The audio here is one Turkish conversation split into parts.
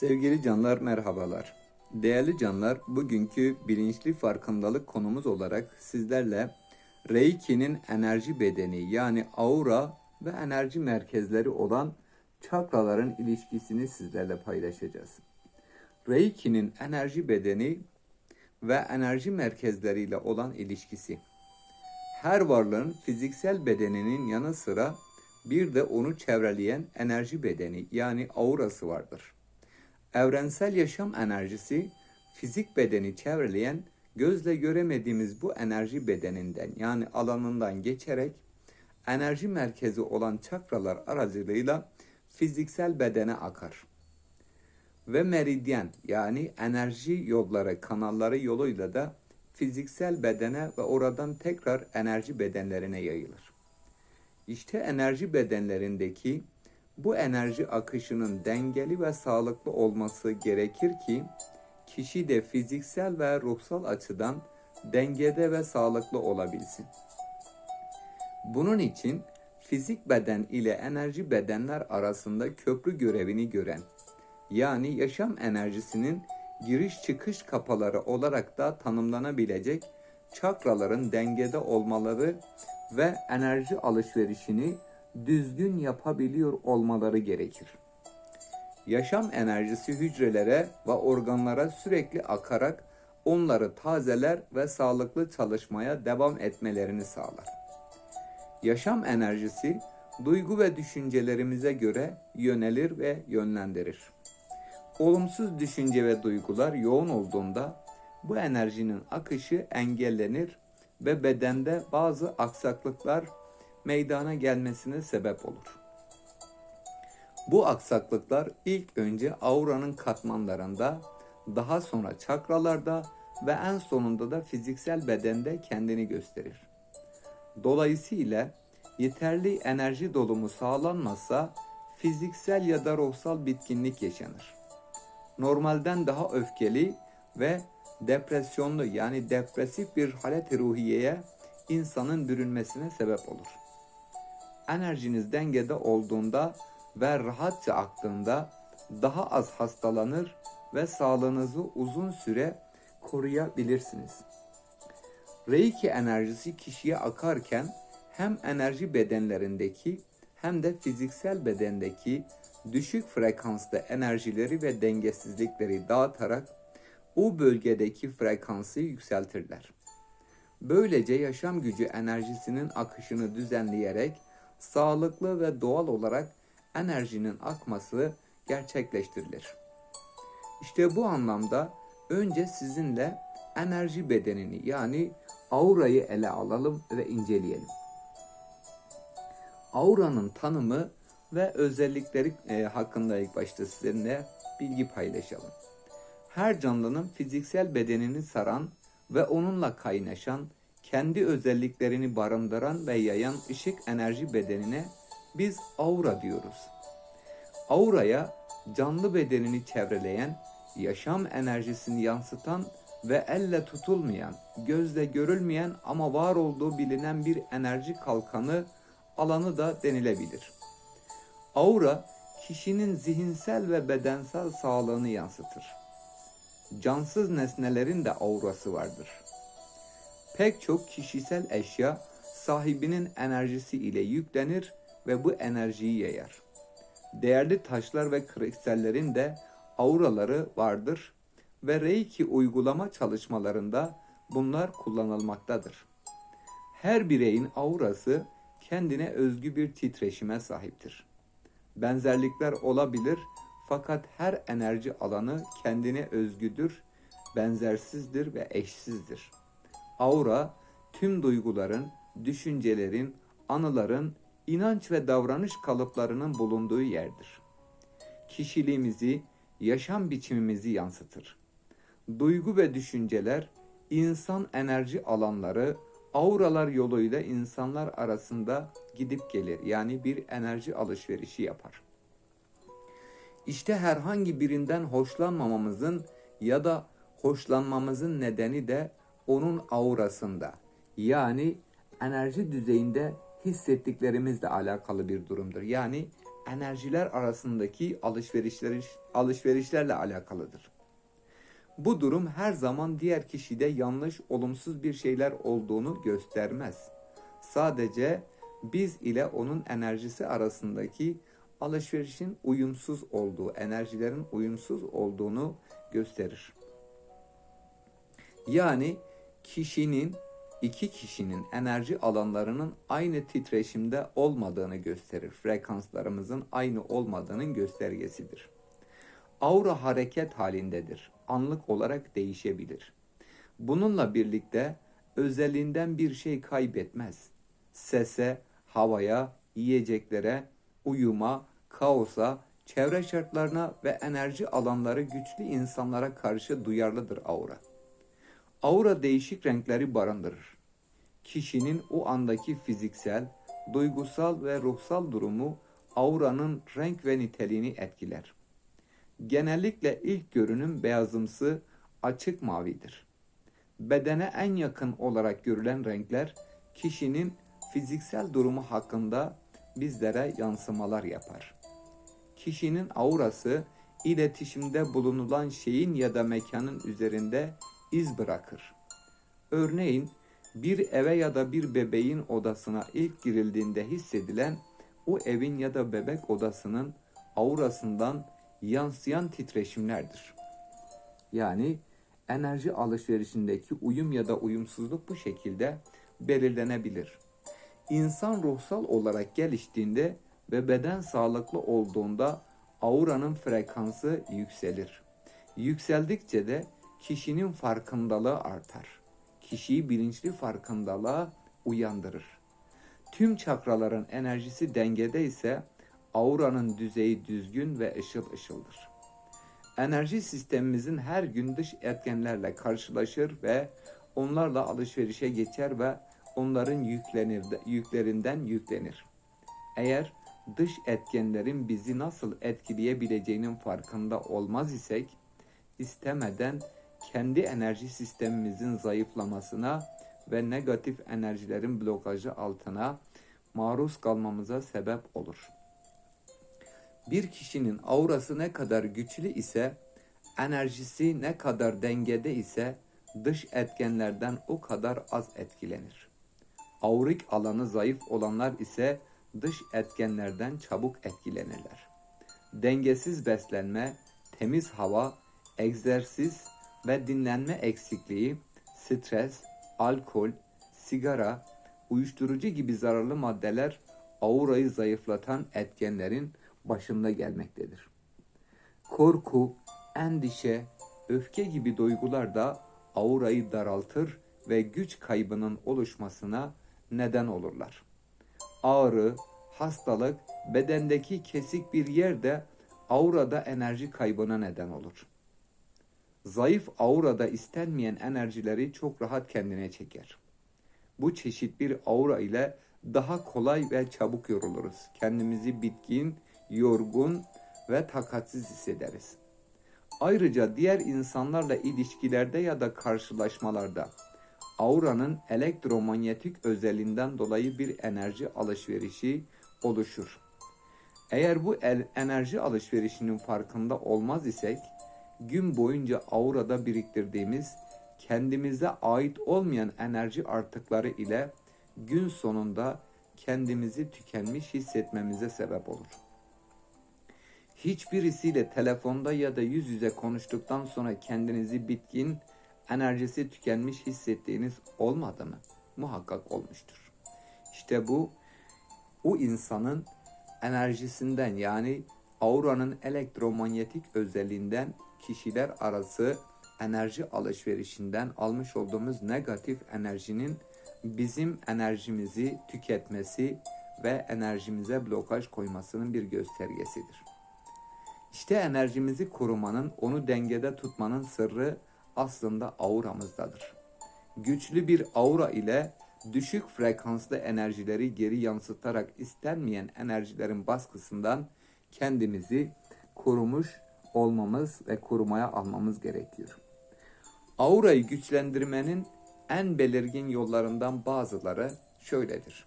Sevgili canlar merhabalar. Değerli canlar, bugünkü bilinçli farkındalık konumuz olarak sizlerle Reiki'nin enerji bedeni yani aura ve enerji merkezleri olan çakraların ilişkisini sizlerle paylaşacağız. Reiki'nin enerji bedeni ve enerji merkezleriyle olan ilişkisi. Her varlığın fiziksel bedeninin yanı sıra bir de onu çevreleyen enerji bedeni yani aurası vardır. Evrensel yaşam enerjisi fizik bedeni çevreleyen gözle göremediğimiz bu enerji bedeninden yani alanından geçerek enerji merkezi olan çakralar aracılığıyla fiziksel bedene akar. Ve meridyen yani enerji yolları, kanalları yoluyla da fiziksel bedene ve oradan tekrar enerji bedenlerine yayılır. İşte enerji bedenlerindeki bu enerji akışının dengeli ve sağlıklı olması gerekir ki kişi de fiziksel ve ruhsal açıdan dengede ve sağlıklı olabilsin. Bunun için fizik beden ile enerji bedenler arasında köprü görevini gören yani yaşam enerjisinin giriş çıkış kapıları olarak da tanımlanabilecek çakraların dengede olmaları ve enerji alışverişini düzgün yapabiliyor olmaları gerekir. Yaşam enerjisi hücrelere ve organlara sürekli akarak onları tazeler ve sağlıklı çalışmaya devam etmelerini sağlar. Yaşam enerjisi duygu ve düşüncelerimize göre yönelir ve yönlendirir. Olumsuz düşünce ve duygular yoğun olduğunda bu enerjinin akışı engellenir ve bedende bazı aksaklıklar meydana gelmesine sebep olur. Bu aksaklıklar ilk önce auranın katmanlarında, daha sonra çakralarda ve en sonunda da fiziksel bedende kendini gösterir. Dolayısıyla yeterli enerji dolumu sağlanmazsa fiziksel ya da ruhsal bitkinlik yaşanır. Normalden daha öfkeli ve depresyonlu yani depresif bir halet ruhiyeye insanın bürünmesine sebep olur. Enerjiniz dengede olduğunda ve rahatça aktığında daha az hastalanır ve sağlığınızı uzun süre koruyabilirsiniz. Reiki enerjisi kişiye akarken hem enerji bedenlerindeki hem de fiziksel bedendeki düşük frekanslı enerjileri ve dengesizlikleri dağıtarak o bölgedeki frekansı yükseltirler. Böylece yaşam gücü enerjisinin akışını düzenleyerek sağlıklı ve doğal olarak enerjinin akması gerçekleştirilir. İşte bu anlamda önce sizinle enerji bedenini yani aurayı ele alalım ve inceleyelim. Auranın tanımı ve özellikleri e, hakkında ilk başta sizinle bilgi paylaşalım. Her canlının fiziksel bedenini saran ve onunla kaynaşan, kendi özelliklerini barındıran ve yayan ışık enerji bedenine biz aura diyoruz. Auraya canlı bedenini çevreleyen, yaşam enerjisini yansıtan ve elle tutulmayan, gözle görülmeyen ama var olduğu bilinen bir enerji kalkanı alanı da denilebilir. Aura kişinin zihinsel ve bedensel sağlığını yansıtır. Cansız nesnelerin de aurası vardır. Pek çok kişisel eşya sahibinin enerjisi ile yüklenir ve bu enerjiyi yayar. Değerli taşlar ve kristallerin de auraları vardır ve Reiki uygulama çalışmalarında bunlar kullanılmaktadır. Her bireyin aurası kendine özgü bir titreşime sahiptir. Benzerlikler olabilir fakat her enerji alanı kendine özgüdür, benzersizdir ve eşsizdir. Aura tüm duyguların, düşüncelerin, anıların, inanç ve davranış kalıplarının bulunduğu yerdir. Kişiliğimizi, yaşam biçimimizi yansıtır. Duygu ve düşünceler insan enerji alanları, auralar yoluyla insanlar arasında gidip gelir. Yani bir enerji alışverişi yapar. İşte herhangi birinden hoşlanmamamızın ya da hoşlanmamızın nedeni de onun aurasında. Yani enerji düzeyinde hissettiklerimizle alakalı bir durumdur. Yani enerjiler arasındaki alışverişler, alışverişlerle alakalıdır. Bu durum her zaman diğer kişide yanlış, olumsuz bir şeyler olduğunu göstermez. Sadece biz ile onun enerjisi arasındaki alışverişin uyumsuz olduğu, enerjilerin uyumsuz olduğunu gösterir. Yani kişinin iki kişinin enerji alanlarının aynı titreşimde olmadığını gösterir. Frekanslarımızın aynı olmadığının göstergesidir. Aura hareket halindedir. Anlık olarak değişebilir. Bununla birlikte özelinden bir şey kaybetmez. Sese, havaya, yiyeceklere, uyuma, kaosa, çevre şartlarına ve enerji alanları güçlü insanlara karşı duyarlıdır aura. Aura değişik renkleri barındırır. Kişinin o andaki fiziksel, duygusal ve ruhsal durumu auranın renk ve niteliğini etkiler. Genellikle ilk görünüm beyazımsı, açık mavidir. Bedene en yakın olarak görülen renkler kişinin fiziksel durumu hakkında bizlere yansımalar yapar. Kişinin aurası iletişimde bulunulan şeyin ya da mekanın üzerinde iz bırakır. Örneğin bir eve ya da bir bebeğin odasına ilk girildiğinde hissedilen o evin ya da bebek odasının aurasından yansıyan titreşimlerdir. Yani enerji alışverişindeki uyum ya da uyumsuzluk bu şekilde belirlenebilir. İnsan ruhsal olarak geliştiğinde ve beden sağlıklı olduğunda auranın frekansı yükselir. Yükseldikçe de kişinin farkındalığı artar. Kişiyi bilinçli farkındalığa uyandırır. Tüm çakraların enerjisi dengede ise auranın düzeyi düzgün ve ışıl ışıldır. Enerji sistemimizin her gün dış etkenlerle karşılaşır ve onlarla alışverişe geçer ve onların yüklenir, yüklerinden yüklenir. Eğer dış etkenlerin bizi nasıl etkileyebileceğinin farkında olmaz isek, istemeden kendi enerji sistemimizin zayıflamasına ve negatif enerjilerin blokajı altına maruz kalmamıza sebep olur. Bir kişinin aurası ne kadar güçlü ise, enerjisi ne kadar dengede ise dış etkenlerden o kadar az etkilenir. Aurik alanı zayıf olanlar ise dış etkenlerden çabuk etkilenirler. Dengesiz beslenme, temiz hava, egzersiz ve dinlenme eksikliği, stres, alkol, sigara, uyuşturucu gibi zararlı maddeler aurayı zayıflatan etkenlerin başında gelmektedir. Korku, endişe, öfke gibi duygular da aurayı daraltır ve güç kaybının oluşmasına neden olurlar. Ağrı, hastalık, bedendeki kesik bir yerde aurada enerji kaybına neden olur. Zayıf aurada istenmeyen enerjileri çok rahat kendine çeker. Bu çeşit bir aura ile daha kolay ve çabuk yoruluruz. Kendimizi bitkin, yorgun ve takatsiz hissederiz. Ayrıca diğer insanlarla ilişkilerde ya da karşılaşmalarda auranın elektromanyetik özelinden dolayı bir enerji alışverişi oluşur. Eğer bu enerji alışverişinin farkında olmaz isek, gün boyunca aurada biriktirdiğimiz kendimize ait olmayan enerji artıkları ile gün sonunda kendimizi tükenmiş hissetmemize sebep olur. Hiçbirisiyle telefonda ya da yüz yüze konuştuktan sonra kendinizi bitkin, enerjisi tükenmiş hissettiğiniz olmadı mı? Muhakkak olmuştur. İşte bu o insanın enerjisinden yani auranın elektromanyetik özelliğinden kişiler arası enerji alışverişinden almış olduğumuz negatif enerjinin bizim enerjimizi tüketmesi ve enerjimize blokaj koymasının bir göstergesidir. İşte enerjimizi korumanın, onu dengede tutmanın sırrı aslında auramızdadır. Güçlü bir aura ile düşük frekanslı enerjileri geri yansıtarak istenmeyen enerjilerin baskısından kendimizi korumuş olmamız ve korumaya almamız gerekiyor. Aurayı güçlendirmenin en belirgin yollarından bazıları şöyledir.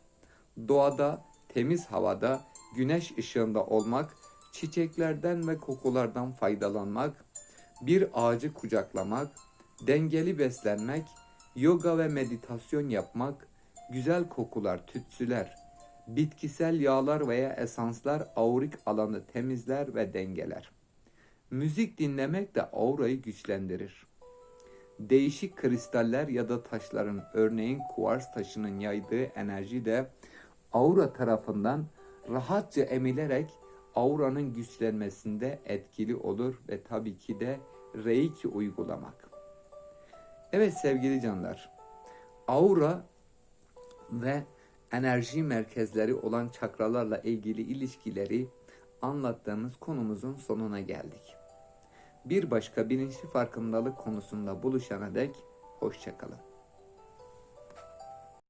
Doğada, temiz havada, güneş ışığında olmak, çiçeklerden ve kokulardan faydalanmak, bir ağacı kucaklamak, dengeli beslenmek, yoga ve meditasyon yapmak, güzel kokular, tütsüler, bitkisel yağlar veya esanslar aurik alanı temizler ve dengeler. Müzik dinlemek de aurayı güçlendirir. Değişik kristaller ya da taşların örneğin kuvars taşının yaydığı enerji de aura tarafından rahatça emilerek auranın güçlenmesinde etkili olur ve tabii ki de reiki uygulamak. Evet sevgili canlar, aura ve enerji merkezleri olan çakralarla ilgili ilişkileri anlattığımız konumuzun sonuna geldik. Bir başka bilinçli farkındalık konusunda buluşana dek hoşçakalın.